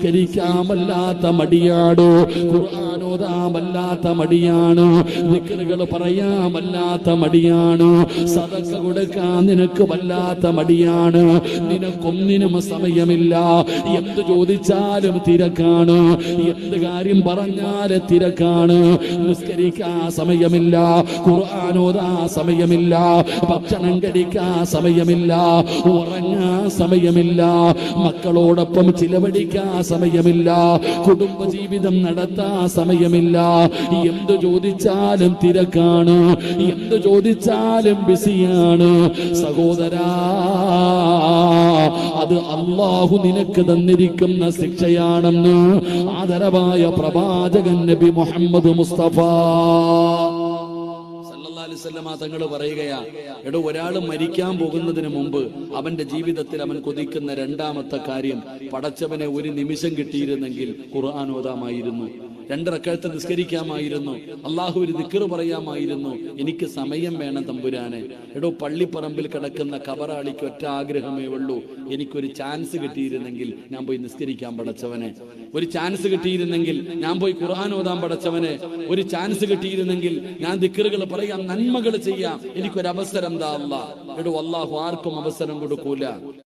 നിസ്കരിക്കാമല്ലാത്ത മടിയാടോ? ഖുർആാനോദാമല്ലാത്ത മടിയാണ്. ദിക്റുകൾ പറയാമല്ലാത്ത മടിയാണ്. സദസ് കൊടുക്കാൻ നിനക്ക് വല്ലാത്ത മടിയാണ്. നിനക്കൊന്നിനും സമയമില്ല. എന്ത് ചോദിച്ചാലും തിരക്കാണ്. എന്ത് കാര്യം പറഞ്ഞാൽ തിരക്കാണ്. നിസ്കരിക്കാൻ സമയമില്ല. ഖുർആാനോദാ സമയമില്ല. ഭക്ഷണം കഴിക്കാൻ സമയമില്ല. ഉറങ്ങാ സമയമില്ല. മക്കളോടൊപ്പം ചിലവഴിക്കാൻ സമയമില്ല. കുടുംബജീവിതം നടത്താൻ സമയമില്ല. എന്തു ചോദിച്ചാലും തിരക്കാണ്. എന്തു ചോദിച്ചാലും ബിസിയാണ്. സഹോദരാ അത് അള്ളാഹു നിനക്ക് തന്നിരിക്കുന്ന ശിക്ഷയാണെന്ന് ആദരവായ പ്രവാചകൻ നബി മുഹമ്മദ് മുസ്തഫ. സല്ലല്ലാഹു തങ്ങൾ പറയുകയാ എടോ ഒരാൾ മരിക്കാൻ പോകുന്നതിന് മുമ്പ് അവന്റെ ജീവിതത്തിൽ അവൻ കൊതിക്കുന്ന രണ്ടാമത്തെ കാര്യം പടച്ചവനെ ഒരു നിമിഷം കിട്ടിയിരുന്നെങ്കിൽ ഖുർആൻ ഓതാമായിരുന്നു. രണ്ടിറക്കഴത്ത് നിസ്കരിക്കാമായിരുന്നു. അള്ളാഹു ഒരു ദിക്കറ് പറയാമായിരുന്നു. എനിക്ക് സമയം വേണം തമ്പുരാനെ. എടോ പള്ളിപ്പറമ്പിൽ കിടക്കുന്ന കബറാളിക്ക് ഒറ്റ ആഗ്രഹമേ ഉള്ളൂ. എനിക്കൊരു ചാൻസ് കിട്ടിയിരുന്നെങ്കിൽ ഞാൻ പോയി നിസ്കരിക്കാൻ പടച്ചവനെ. ഒരു ചാൻസ് കിട്ടിയിരുന്നെങ്കിൽ ഞാൻ പോയി ഖുർആൻ ഓതാൻ പടച്ചവനെ. ഒരു ചാൻസ് കിട്ടിയിരുന്നെങ്കിൽ ഞാൻ ദിക്കറുകൾ പറയാം നന്മകൾ ചെയ്യാം. എനിക്കൊരു അവസരം താ അല്ലാ എടോ അള്ളാഹു ആർക്കും അവസരം കൊടുക്കൂല.